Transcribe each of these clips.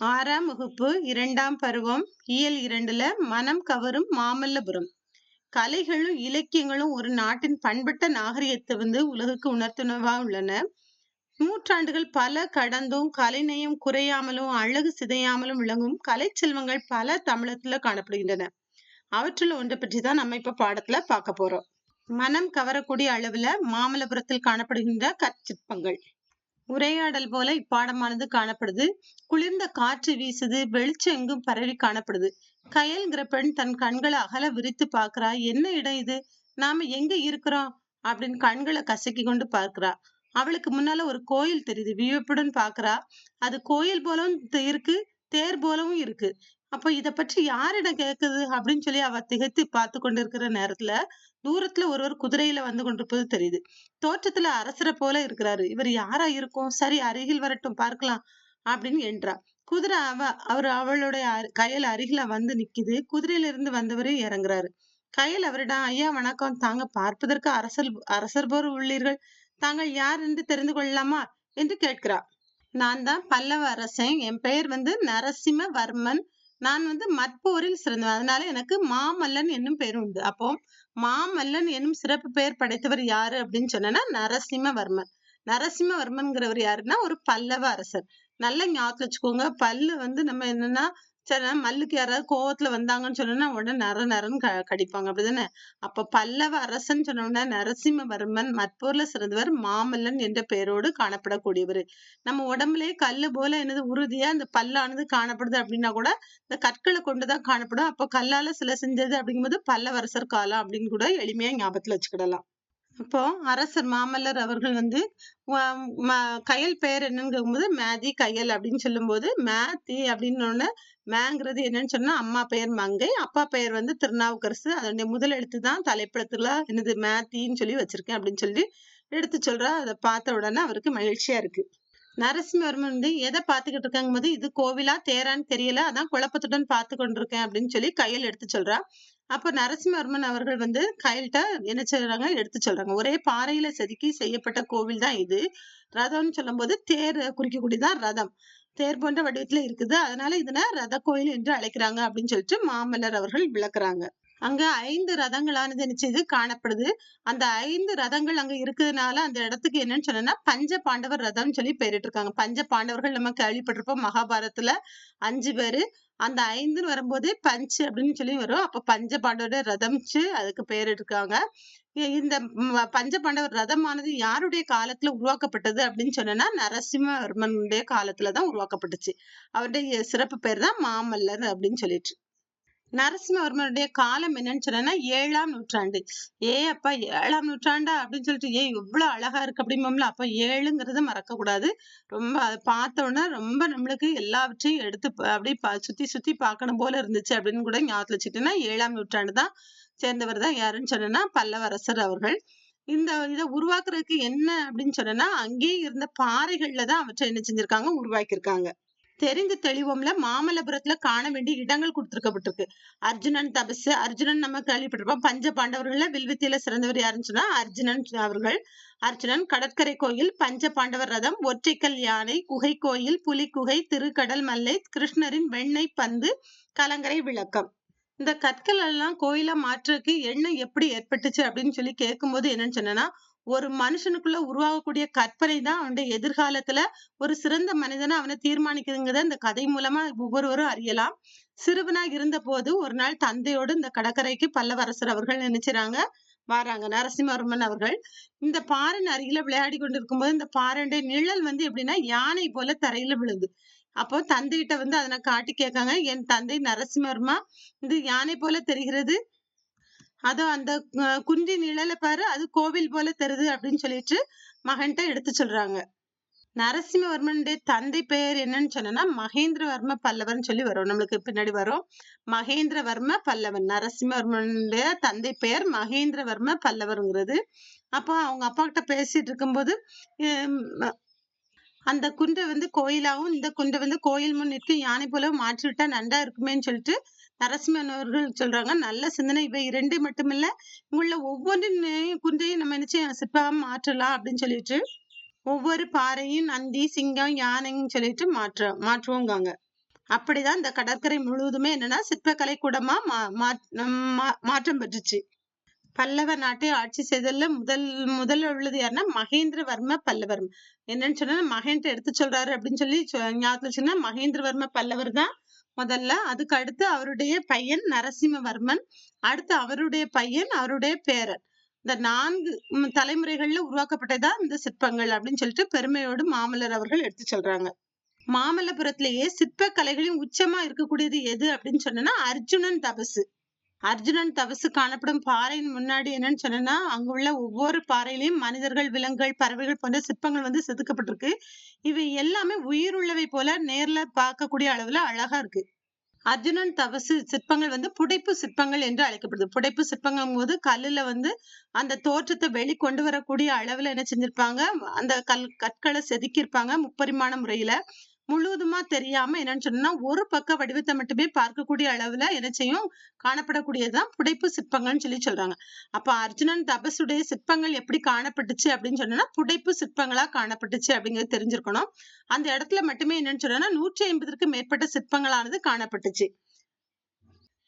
ஆறாம் வகுப்பு இரண்டாம் பருவம் இயல் இரண்டுல மனம் கவரும் மாமல்லபுரம். கலைகளும் இலக்கியங்களும் ஒரு நாட்டின் பண்பட்ட நாகரிகத்தை வந்து உலகுக்கு உணர்த்துணவா உள்ளன. நூற்றாண்டுகள் பல கடந்தும் கலைநயம் குறையாமலும் அழகு சிதையாமலும் விளங்கும் கலை செல்வங்கள் பல தமிழத்துல காணப்படுகின்றன. அவற்றுல ஒன்றை பற்றி தான் நம்ம இப்ப பாடத்துல பார்க்க போறோம். மனம் கவரக்கூடிய அளவுல மாமல்லபுரத்தில் காணப்படுகின்ற கற்சிற்பங்கள். உரையாடல் போல இப்பாடமானது காணப்படுது. குளிர்ந்த காற்று வீசுது வெளிச்சம் எங்கும் பரவி காணப்படுது. கயல்ங்கிற பெண் தன் கண்களை அகல விரித்து பார்க்கிறா என்ன இடம் இது? நாம எங்க இருக்கிறோம்? அப்படின்னு கண்களை கசக்கி கொண்டு பார்க்கிறா. அவளுக்கு முன்னால ஒரு கோயில் தெரியுது வியப்புடன் பாக்குறா அது கோயில் போலவும் இருக்கு தேர் போலவும் இருக்கு. அப்ப இத பற்றி யாரிடம் கேக்குது? அப்படின்னு சொல்லி அவ திகைத்து பார்த்து கொண்டிருக்கிற நேரத்துல தூரத்துல ஒருவர் குதிரையில வந்து கொண்டிருப்பது தெரியுது. தோற்றத்துல அரசரை போல இருக்கிறாரு. இவர் யாரா இருக்கும்? சரி அருகில் வரட்டும் பார்க்கலாம் அப்படின்னு என்றா. குதிரை அவ அவர் அவளுடைய கயல் அருகில வந்து நிக்குது. குதிரையில இருந்து வந்தவரே இறங்குறாரு. கையில் அவரிடம் ஐயா வணக்கம். தாங்க பார்ப்பதற்கு அரசர் அரசர் போர் உள்ளீர்கள். தாங்கள் யார் என்று தெரிந்து கொள்ளலாமா? என்று கேட்கிறார் நான் தான் பல்லவ அரசன். என் பெயர் வந்து நரசிம்மவர்மன். நான் வந்து மற்போரில் சிறந்தவன். அதனால எனக்கு மாமல்லன் என்னும் பெயர் உண்டு. அப்போ மாமல்லன் என்னும் சிறப்பு பெயர் படைத்தவர் யாரு அப்படின்னு சொன்னா நரசிம்மவர்மன். நரசிம்மவர்மன்கிறவர் யாருன்னா ஒரு பல்லவ அரசர். நல்ல ஞாபகத்துல வச்சுக்கோங்க. பல்லு வந்து நம்ம என்னன்னா சரி மல்லுக்கு யாராவது கோவத்துல வந்தாங்கன்னு சொன்னோம்னா உடனே நர நரன்னு க கடிப்பாங்க. அப்படிதானே? அப்ப பல்லவ அரசன் சொன்னோம்னா நரசிம்மவர்மன் மற்போர்ல சிறந்தவர் மாமல்லன் என்ற பெயரோடு காணப்படக்கூடியவர். நம்ம உடம்புலயே கல்லு போல என்னது உறுதியா இந்த பல்லானது காணப்படுது அப்படின்னா கூட இந்த கற்களை கொண்டுதான் காணப்படும். அப்போ கல்லால சில செஞ்சது அப்படிங்கும்போது பல்லவரசர் காலம் அப்படின்னு கூட எளிமையா ஞாபகத்துல வச்சுக்கிடலாம். அப்போ அரசர் மாமல்லர் அவர்கள் வந்து கயல் பெயர் என்னங்கும் போது மேதி கயல் அப்படின்னு சொல்லும் போது மேத்தி அப்படின்னு மேங்கிறது என்னன்னு சொன்னா அம்மா பெயர் மங்கை அப்பா பெயர் வந்து திருநாவுக்கரசு அதனுடைய முதல் எழுத்து தான் தலைப்படத்துல என்னது மேத்தின்னு சொல்லி வச்சிருக்கேன் அப்படின்னு சொல்லி எடுத்து சொல்றா. அதை பார்த்த உடனே அவருக்கு மகிழ்ச்சியா இருக்கு. நரசிம்மவர்மன் வந்து எதை பார்த்துக்கிட்டு இருக்காங்க போது இது கோவிலா தேரான்னு தெரியல அதான் குழப்பத்துடன் பார்த்து கொண்டிருக்கேன் அப்படின்னு சொல்லி கையில் எடுத்து சொல்றா. அப்ப நரசிம்மவர்மன் அவர்கள் வந்து கையில்ட்ட என்ன சொல்றாங்க எடுத்து சொல்றாங்க. ஒரே பாறையில செதுக்கி செய்யப்பட்ட கோவில் தான் இது. ரதம்னு சொல்லும் போது தேர் குறிக்கக்கூடியதான் ரதம். தேர் போன்ற வடிவத்துல இருக்குது. அதனால இதனை ரத கோயில் என்று அழைக்கிறாங்க அப்படின்னு சொல்லிட்டு மாமல்லர் அவர்கள் விளக்குறாங்க. அங்க ஐந்து ரதங்களானது நிச்சயது காணப்படுது. அந்த ஐந்து ரதங்கள் அங்க இருக்கிறதுனால அந்த இடத்துக்கு என்னன்னு சொன்னா பஞ்ச பாண்டவர் ரதம்னு சொல்லி பெயரிட்டு இருக்காங்க பஞ்ச பாண்டவர்கள் நம்ம கேள்விப்பட்டிருப்போம் மகாபாரதத்துல அஞ்சு பேரு. அந்த ஐந்துன்னு வரும்போது பஞ்சு அப்படின்னு சொல்லி வரும். அப்ப பஞ்ச பாண்டவர் ரதம்ச்சு அதுக்கு பெயரிட்டிருக்காங்க. இருக்காங்க இந்த பஞ்ச பாண்டவர் ரதமானது யாருடைய காலத்துல உருவாக்கப்பட்டது அப்படின்னு சொன்னா நரசிம்மவர்மனுடைய காலத்துலதான் உருவாக்கப்பட்டுச்சு. அவருடைய சிறப்பு பேர் தான் மாமல்லர் அப்படின்னு சொல்லிட்டு. நரசிம்மவர்மனுடைய காலம் என்னன்னு சொன்னா ஏழாம் நூற்றாண்டு. ஏ அப்பா ஏழாம் நூற்றாண்டா அப்படின்னு சொல்லிட்டு ஏ இவ்வளவு அழகா இருக்கு அப்படிம்போம்ல அப்ப ஏழுங்கிறத மறக்க கூடாது ரொம்ப அதை பார்த்த உடனே ரொம்ப நம்மளுக்கு எல்லாவற்றையும் எடுத்து அப்படியே சுத்தி சுத்தி பார்க்கணும் போல இருந்துச்சு அப்படின்னு கூட ஞாபகத்துல வச்சுட்டேன்னா ஏழாம் நூற்றாண்டு தான் சேர்ந்தவர் தான் யாருன்னு சொன்னா பல்லவரசர் அவர்கள். இந்த இதை உருவாக்குறதுக்கு என்ன அப்படின்னு சொன்னா அங்கேயே இருந்த பாறைகள்ல தான் அவற்றை என்ன செஞ்சிருக்காங்க உருவாக்கியிருக்காங்க. தெரிந்து தெளிவோம்ல மாமல்லபுரத்துல காண வேண்டிய இடங்கள் கொடுத்துருக்கப்பட்டிருக்கு. அர்ஜுனன் தபசு அர்ஜுனன் நம்ம கேள்விப்பட்டிருப்போம். பஞ்ச பாண்டவர்கள்ல வில்வித்தியில சிறந்தவர் யாருன்னு சொன்னா அர்ஜுனன் அவர்கள். அர்ஜுனன் கடற்கரை கோயில் பஞ்ச பாண்டவர் ரதம் ஒற்றைக்கல் யானை குகை கோயில் புலி குகை திருக்கடல் மல்லை கிருஷ்ணரின் வெண்ணெய் பந்து கலங்கரை விளக்கம். இந்த கற்கள் எல்லாம் கோயிலா மாற்றுறதுக்கு எண்ணம் எப்படி ஏற்பட்டுச்சு அப்படின்னு சொல்லி கேட்கும்போது என்னன்னு சொன்னா ஒரு மனுஷனுக்குள்ள உருவாகக்கூடிய கற்பனை தான் அவனுடைய எதிர்காலத்துல ஒரு சிறந்த மனிதனை அவனை தீர்மானிக்குதுங்கிறத இந்த கதை மூலமா ஒவ்வொருவரும் அறியலாம். சிறுவனா இருந்த போது ஒரு நாள் தந்தையோடு இந்த கடற்கரைக்கு பல்லவரசர் அவர்கள் நினைச்சுறாங்க. வராங்க நரசிம்மவர்மன் அவர்கள். இந்த பாறைன் அருகில விளையாடி கொண்டிருக்கும் போது இந்த பாறனுடைய நிழல் வந்து எப்படின்னா யானை போல தரையில விழுது அப்போ தந்தைகிட்ட வந்து அதனை காட்டி கேட்காங்க என் தந்தை நரசிம்மவர்மா இது யானை போல தெரிகிறது. அது அந்த குன்றி நிழல பாரு அது கோவில் போல தருது அப்படின்னு சொல்லிட்டு மகன்கிட்ட எடுத்து சொல்றாங்க. நரசிம்மவர்மனுடைய தந்தை பெயர் என்னன்னு சொன்னா மகேந்திரவர்ம பல்லவன் சொல்லி வரும். நம்மளுக்கு பின்னாடி வரும். மகேந்திரவர்ம பல்லவன். நரசிம்மவர்மனுடைய தந்தை பெயர் மகேந்திரவர்ம பல்லவருங்கிறது. அப்போ அவங்க அப்பா கிட்ட பேசிட்டு இருக்கும்போது அந்த குன்றை வந்து கோயிலாவும் இந்த குன்றை வந்து கோயில் முன் நிற்கும் யானை போல மாற்றி விட்டா நன்றா இருக்குமேன்னு சொல்லிட்டு நரசிம்மன் அவர்கள் சொல்றாங்க நல்ல சிந்தனை. இவை இரண்டு மட்டுமில்ல உள்ள ஒவ்வொரு குன்றையும் நம்ம நினைச்சு சிற்பம் மாற்றலாம் அப்படின்னு சொல்லிட்டு ஒவ்வொரு பாறையும் நந்தி சிங்கம் யானைன்னு சொல்லிட்டு மாற்ற மாற்றுவோங்காங்க. அப்படிதான் இந்த கடற்கரை முழுவதுமே என்னன்னா சிற்பக்கலை கூடமா மா- மா- மாற்றம் பெற்றுச்சு. பல்லவ நாட்டை ஆட்சி செய்ததுல முதல் முதல்ல உள்ளது யாருன்னா மகேந்திரவர்ம பல்லவர் என்னன்னு சொன்னா மகேந்திர எடுத்து சொல்றாரு அப்படின்னு சொல்லி சொ- ஞாபகத்துல வச்சுன்னா மகேந்திரவர்ம பல்லவர் தான் முதல்ல அதுக்கு அடுத்து அவருடைய பையன் நரசிம்மவர்மன் அடுத்து அவருடைய பையன் அவருடைய பேரன். இந்த நான்கு தலைமுறைகள்ல உருவாக்கப்பட்டதா இந்த சிற்பங்கள் அப்படின்னு சொல்லிட்டு பெருமையோடு மாமல்லர் அவர்கள் எடுத்து சொல்றாங்க. மாமல்லபுரத்திலேயே சிற்ப கலைகளின் உச்சமா இருக்கக்கூடியது எது அப்படின்னு சொன்னா அர்ஜுனன் தபசு. அர்ஜுனன் தவசு காணப்படும் பாறையின் முன்னாடி என்னன்னு சொன்னா அங்க உள்ள ஒவ்வொரு பாறையிலையும் மனிதர்கள் விலங்குகள் பறவைகள் போன்ற சிற்பங்கள் வந்து செதுக்கப்பட்டிருக்கு. இவை எல்லாமே உயிருள்ளவை போல நேர்ல பார்க்கக்கூடிய அளவுல அழகா இருக்கு. அர்ஜுனன் தவசு சிற்பங்கள் வந்து புடைப்பு சிற்பங்கள் என்று அழைக்கப்படுது. புடைப்பு சிற்பங்கள் போது கல்லுல வந்து அந்த தோற்றத்தை வெளி கொண்டு வரக்கூடிய அளவுல என்ன செஞ்சிருப்பாங்க? அந்த கல் கற்களை செதுக்கியிருப்பாங்க முப்பரிமாண முறையில. முழுவதுமா தெரியாம என்னன்னு சொன்னா ஒரு பக்க வடிவத்தை மட்டுமே பார்க்கக்கூடிய அளவுல என்ன செய்யும் காணப்படக்கூடியதுதான் புடைப்பு சிற்பங்கள்னு சொல்லி சொல்றாங்க. அப்ப அர்ஜுனன் தபசுடைய சிற்பங்கள் எப்படி காணப்பட்டுச்சு அப்படின்னு சொன்னா புடைப்பு சிற்பங்களா காணப்பட்டுச்சு அப்படிங்கிறது தெரிஞ்சிருக்கணும். அந்த இடத்துல மட்டுமே என்னன்னு சொன்னா நூற்றி ஐம்பதுக்கு மேற்பட்ட சிற்பங்களானது காணப்பட்டுச்சு.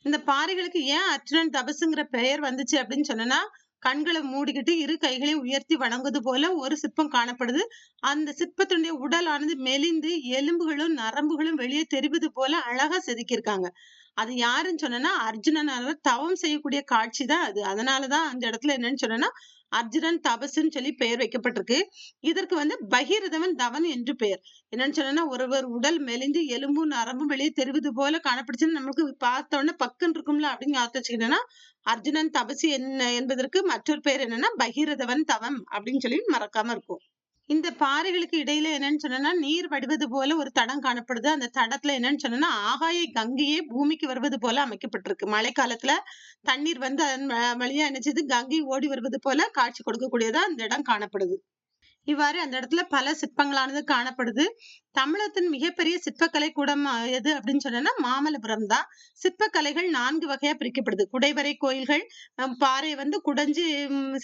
இந்த பாறைகளுக்கு ஏன் அர்ஜுனன் தபசுங்கிற பெயர் வந்துச்சு அப்படின்னு சொன்னா கண்களை மூடிக்கிட்டு இரு கைகளையும் உயர்த்தி வணங்குவது போல ஒரு சிற்பம் காணப்படுது. அந்த சிற்பத்தினுடைய உடலானது மெலிந்து எலும்புகளும் நரம்புகளும் வெளியே தெரிவது போல அழகா செதுக்கியிருக்காங்க. அது யாருன்னு சொன்னா அர்ஜுனன் தவம் செய்யக்கூடிய காட்சி தான் அது. அதனாலதான் அந்த இடத்துல என்னன்னு சொன்னா அர்ஜுனன் தபசுன்னு சொல்லி பெயர் வைக்கப்பட்டிருக்கு. இதற்கு வந்து பகிரதவன் தவன் என்று பெயர். என்னன்னு சொன்னா ஒருவர் உடல் மெலிந்து எலும்பும் நரம்பும் வெளியே தெரிவது போல காணப்படுச்சுன்னு நமக்கு பார்த்த உடனே பக்குன்னு இருக்கும்ல அப்படின்னு ஞாபகம் வச்சுக்கிட்டோம்னா அர்ஜுனன் தபசு என்ன என்பதற்கு மற்றொரு பெயர் என்னன்னா பகிரதவன் தவம் அப்படின்னு சொல்லி மறக்காம இருக்கும். இந்த பாறைகளுக்கு இடையில என்னன்னு சொன்னா நீர் வடிவது போல ஒரு தடம் காணப்படுது. அந்த தடத்துல என்னன்னு சொன்னா ஆகாய கங்கையே பூமிக்கு வருவது போல அமைக்கப்பட்டிருக்கு. மழை காலத்துல தண்ணீர் வந்து அதன் வ- வழியா என்னச்சது கங்கை ஓடி வருவது போல காட்சி கொடுக்கக்கூடியதா அந்த இடம் காணப்படுது. இவ்வாறு அந்த இடத்துல பல சிற்பங்களானது காணப்படுது. தமிழகத்தின் மிகப்பெரிய சிற்பக்கலை கூடம் எது அப்படின்னு சொன்னா மாமல்லபுரம் தான். சிற்பக்கலைகள் நான்கு வகையா பிரிக்கப்படுது. குடைவரை கோயில்கள் பாறை வந்து குடைஞ்சு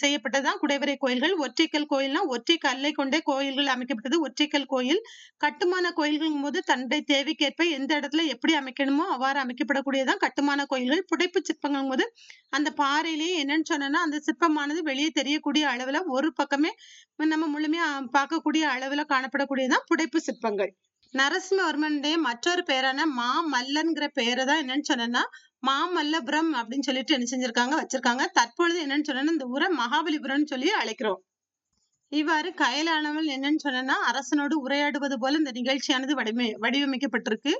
செய்யப்பட்டதுதான் குடைவரை கோயில்கள். ஒற்றைக்கல் கோயில்னா ஒற்றை கல்லை கொண்டே கோயில்கள் அமைக்கப்பட்டது. ஒற்றைக்கல் கோயில். கட்டுமான கோயில்கள் போது தன்னுடைய தேவைக்கேற்ப எந்த இடத்துல எப்படி அமைக்கணுமோ அவ்வாறு அமைக்கப்படக்கூடியதான் கட்டுமான கோயில்கள். புடைப்பு சிற்பங்கள் போது அந்த பாறையிலேயே என்னன்னு சொன்னா அந்த சிற்பமானது வெளியே தெரியக்கூடிய அளவுல ஒரு பக்கமே நம்ம முழு முழுமையா பார்க்கக்கூடிய அளவில் காணப்படக்கூடியதான் புடைப்பு சிற்பங்கள். நரசிம்மவர்மனுடைய மற்றொரு பெயரான மாமல்லன்கிற பேரை தான் என்னன்னு சொன்னா மாமல்லபுரம் அப்படின்னு சொல்லிட்டு என்ன செஞ்சிருக்காங்க வச்சிருக்காங்க. தற்பொழுது என்னன்னு சொன்னா இந்த ஊரை மகாபலிபுரம்னு சொல்லி அழைக்கிறோம். இவ்வாறு கயலானவள் என்னன்னு சொன்னா அரசனோடு உரையாடுவது போல இந்த நிகழ்ச்சியானது வடிமை வடிவமைக்கப்பட்டிருக்கு.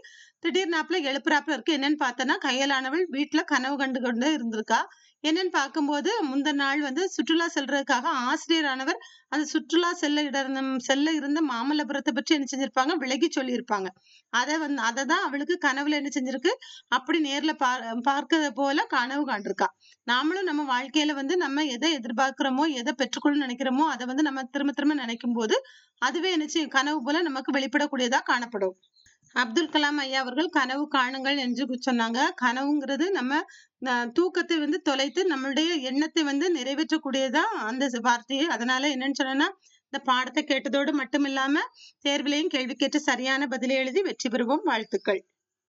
திடீர்னாப்புல எழுப்புறாப்புல இருக்கு. என்னன்னு பார்த்தோன்னா கையலானவள் வீட்டுல கனவு கண்டு கொண்டு இருந்திருக்கா. என்னன்னு பார்க்கும்போது முந்த நாள் வந்து சுற்றுலா செல்றதுக்காக ஆசிரியரானவர் அந்த சுற்றுலா செல்ல இடம் செல்ல இருந்த மாமல்லபுரத்தை பற்றி என்ன செஞ்சிருப்பாங்க? விலகி சொல்லியிருப்பாங்க. அதை வந்து அதை தான் அவளுக்கு கனவுல என்ன செஞ்சிருக்கு? அப்படி நேர்ல பார் பார்க்கறது போல கனவு காண்டிருக்கா நாமளும் நம்ம வாழ்க்கையில வந்து நம்ம எதை எதிர்பார்க்கிறோமோ எதை பெற்றுக்கொள்ள நினைக்கிறோமோ அதை வந்து நம்ம திரும்ப திரும்ப நினைக்கும் போது அதுவே என்ன செய்யும் கனவு போல நமக்கு வெளிப்படக்கூடியதா காணப்படும். அப்துல் கலாம் ஐயா அவர்கள் கனவு காணுங்கள் என்று சொன்னாங்க. கனவுங்கிறது நம்ம அஹ், தூக்கத்தை வந்து தொலைத்து நம்மளுடைய எண்ணத்தை வந்து நிறைவேற்றக்கூடியதா அந்த வார்த்தையை. அதனால என்னன்னு சொன்னா இந்த பாடத்தை கேட்டதோடு மட்டும் இல்லாம தேர்விலையும் கேள்வி கேட்டு சரியான பதிலை எழுதி வெற்றி பெறுவோம். வாழ்த்துக்கள்.